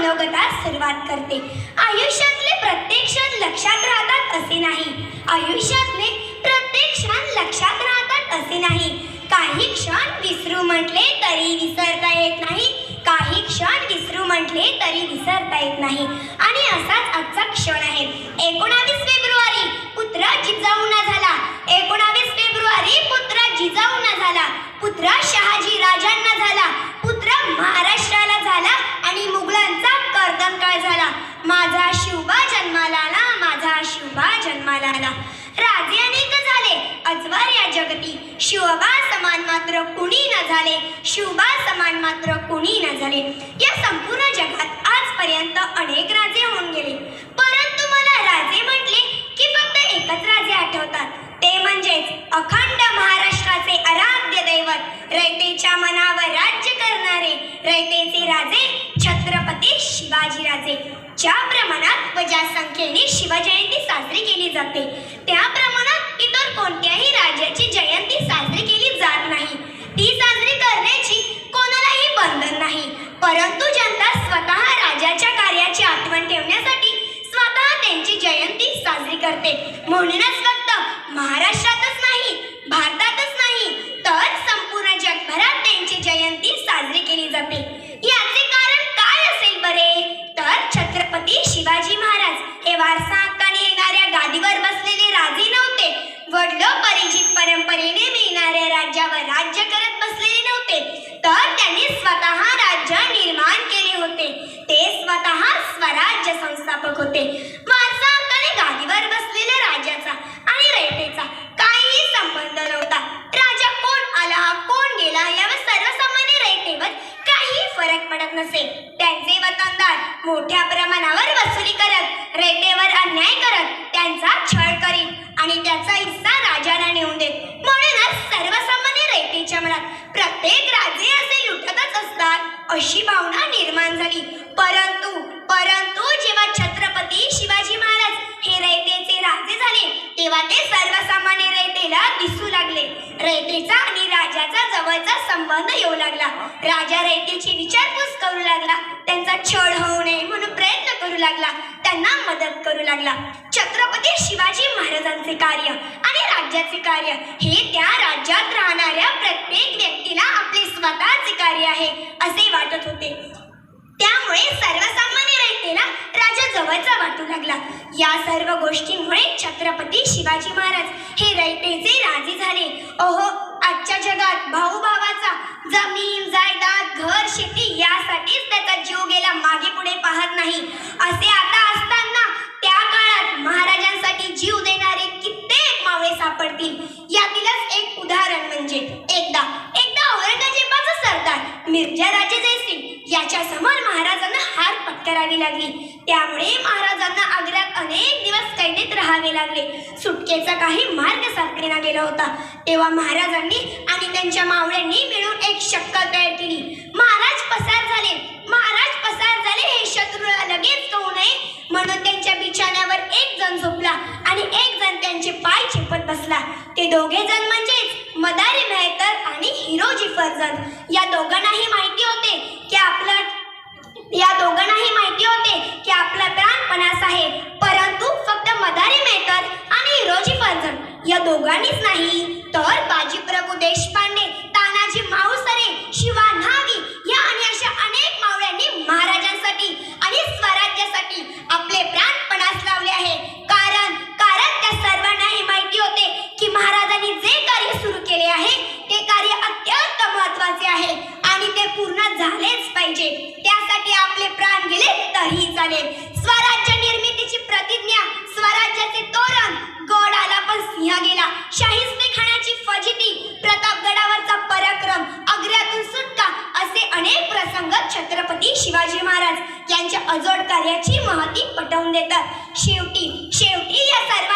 माझ्या सुरुवात करते. आयुष्यातले प्रत्येक क्षण लक्षात राहतात असे नाही. आयुष्यातले प्रत्येक क्षण लक्षात राहतात असे नाही. काही क्षण विसरू म्हटले तरी विसरता येत नाही. काही क्षण विसरू म्हटले तरी विसरता येत नाही. आणि असाच आजचा क्षण आहे. एकोणावीस फेब्रुवारी पुत्र जिजाऊना झाला एकोणावीस फेब्रुवारी पुत्र जिजाऊना झाला पुत्र शहाजी राजांना झाला पुत्र महाराष्ट्राला झाला आणि मुघलांचा कर्दमकाळ झाला माझा शिवबा जन्माला आला माझा शिवबा जन्माला आला राजे अनेक झाले अजवार या जगती. शिवबा समान मात्र कुणी न झाले. शिवबा समान मात्र कुणी न झाले. या संपूर्ण जगात आजपर्यंत अनेक राजे होऊन गेले. परंतु मला राजे म्हटले की फक्त एकच राजे आठवतात. ते म्हणजेच अखंड महाराष्ट्राचे आराध्य दैवत रयतेच्या मनावर राज्य करणारे रयतेचे राजे छत्रपती शिवाजी राजे. ज्या प्रमाणात व ज्या संख्येने शिवजयंती साजरी केली जाते त्या प्रमाणात परंतु जनता स्वतः राजाच्या कार्याची आठवण ठेवण्यासाठी स्वतः त्यांची जयंती साजरी करते. म्हणूनच फक्त महाराष्ट्र नाही भारतातच नाही तर संपूर्ण जगभरात त्यांची जयंती साजरी केली जाते याचे कारण काय असेल बरे तर छत्रपती शिवाजी महाराज हे वारसा हक्काने येणाऱ्या गादीवर बसलेले राजे नव्हते वडलोपरिचित परंपरेने मिळणाऱ्या राज्यावर राज्य करत बसलेले नव्हते तर त्यांनी स्वतः राज्य निर्माण केले होते ते स्वतः स्वराज्य संस्थापक होते वारसा हक्काने गादीवर बसलेल्या राजाचा आणि रयतेचा काहीही संबंध नव्हता राजा कोण आला कोण गेला यावर सर्वसामान्य रयतेवर काही फरक पडत नसे त्यांचे वतनदार मोठ्या प्रमाणावर वसुली करत रयतेवर अन्याय करत त्यांचा छळ करीत आणि त्याचा हिस्सा राजाला नेऊन देत म्हणूनच सर्वसामान्य रयतेच्या मनात प्रत्येक राजे असे लुटतच असतात अशी भावना निर्माण झाली परंतु परंतु जेव्हा छत्रपती शिवाजी महाराज हे रयतेचे राजे झाले तेव्हा ते सर्वसामान्य रयतेला दिसू लागले. रयतेचा आणि राजाचा जवळचा संबंध येऊ लागला. राजा रयतेची विचारपूस करू लागला. त्यांचा छळ होऊ नये म्हणून प्रयत्न करू लागला. त्यांना मदत करू लागला. छत्रपती शिवाजी महाराजांचे कार्य आणि राज्याचे कार्य हे त्या राज्यात राहणाऱ्या प्रत्येक व्यक्तीला आपले स्वतःचे कार्य आहे असे वाटत होते. त्यामुळे सर्वसामान्य रयतेला राजा जवळचा वाटू लागला. या सर्व गोष्टींमुळे छत्रपती शिवाजी महाराज हे रयतेचे राजे झाले. ओहो आजच्या जगात भाऊ भावाचा जमीन जायदाद घर शेती यासाठीच त्याचा जीव गेला. मागे पुढे पाहत नाही. असे मिर्जा राजे जयसिंग याच्या समोर महाराजांना हार पत्करावी लागली. त्यामुळे महाराजांना आग्र्यात अनेक दिवस कैदेत राहावे लागले. सुटकेचा काही मार्ग सापडेना गेला होता. तेव्हा महाराजांनी आणि त्यांच्या मावळ्यांनी मिळून एक शक्कल तयार केली. महाराज पसार झाले. महाराज पसार झाले हे शत्रूला लगेच कळू नये म्हणून त्यांच्या बिछाण्यावर एक जण झोपला आणि एक बसला. ते दोघे जण म्हणजेच मदारी मेहतर आणि हिरोजी फरजंद. या दोघांनाही माहिती होते की आपलं या दोघांनाही माहिती होते आहे. आणि ते पूर्ण झालेच पाहिजे. त्यासाठी आपले प्राण गेले तरी चालेल. स्वराज्य निर्मितीची प्रतिज्ञा स्वराज्याचे तोरण. गड आला पण सिंह गेला. शाहिस्ते खाण्याची फजिती प्रतापगडावरचा पराक्रम अग्र्यातून सुटका असे अनेक प्रसंग छत्रपती शिवाजी महाराज यांच्या अजोड कार्याची महती पटवून देतात. शेवटी शेवटी या सर्व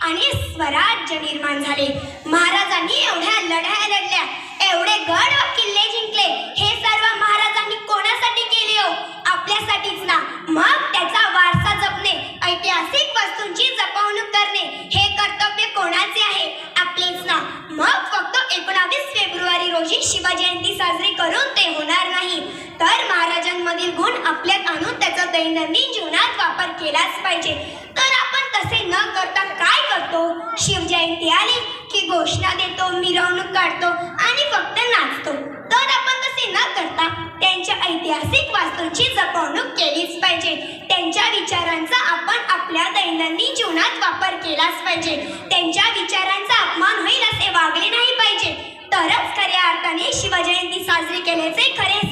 आणि स्वराज्य निर्माण झाले. महाराजांनी एवढ्या लढाया लढल्या एवढे गड व किल्ले जिंकले. हे सर्व महाराजांनी कोणासाठी केले हो? आपल्यासाठीच ना. मग त्याचा वारसा जपणे ऐतिहासिक वस्तूंची जपवणूक करणे हे कर्तव्य कोणाचे आहे? आपलेच ना. मग फक्त एकोणावीस फेब्रुवारी रोजी शिवजयंती साजरी करून ते होणार नाही. तर महाराजांमधील गुण आपल्यात आणून त्याचा दैनंदिन जीवनात वापर केलाच पाहिजे. तर आपण तसे न शिवजयंती आली की घोषणा देतो मिरवणूक काढतो आणि फक्त नाचतो. तर आपण तसे न करता त्यांच्या ऐतिहासिक वास्तूंची जपवणूक केलीच पाहिजे. त्यांच्या विचारांचा आपण आपल्या दैनंदिन जीवनात वापर केलाच पाहिजे. त्यांच्या विचारांचा अपमान होईल असे वागले नाही पाहिजे. तरच खऱ्या अर्थाने शिवजयंती साजरी केल्याचे खरे